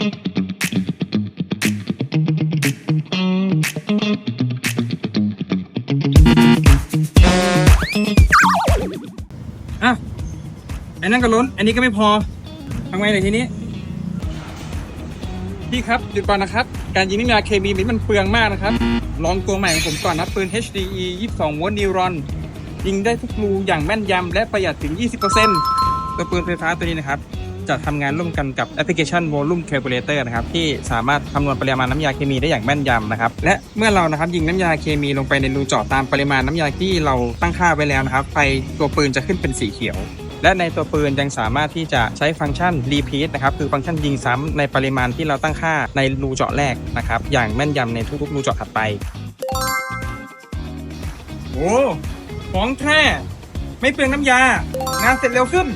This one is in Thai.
อ้าอันนั้นก็ล้น อันนี้ก็ไม่พอทำไงเลยทีนี้ พี่ครับหยุดก่อนนะครับ การยิงนิยาเคมีมันเปลืองมากนะครับ ลองตัวใหม่ของผมก่อนนะปืน HDE 22โอลต์นิวรอน ยิงได้ทุกรูอย่างแม่นยำและประหยัดถึง 20%ตัวปืนไฟฟ้าตัวนี้นะครับ จะทำงานร่วมกันกับแอปพลิเคชัน Volume Calculator นะครับที่สามารถคำนวณปริมาณน้ำยาเคมีได้อย่างแม่นยำนะครับและเมื่อเรานะครับยิงน้ำยาเคมีลงไปในรูเจาะตามปริมาณน้ำยาที่เราตั้งค่าไว้แล้วนะครับไฟตัวปืนจะขึ้นเป็นสีเขียวและในตัวปืนยังสามารถที่จะใช้ฟังก์ชัน repeat นะครับ คือฟังก์ชันยิงซ้ำในปริมาณที่เราตั้งค่าในรูเจาะแรกนะครับ อย่างแม่นยำในทุกๆรูเจาะถัดไป โอ้ ของแท้ ไม่เปลืองน้ำยา งานเสร็จเร็วขึ้น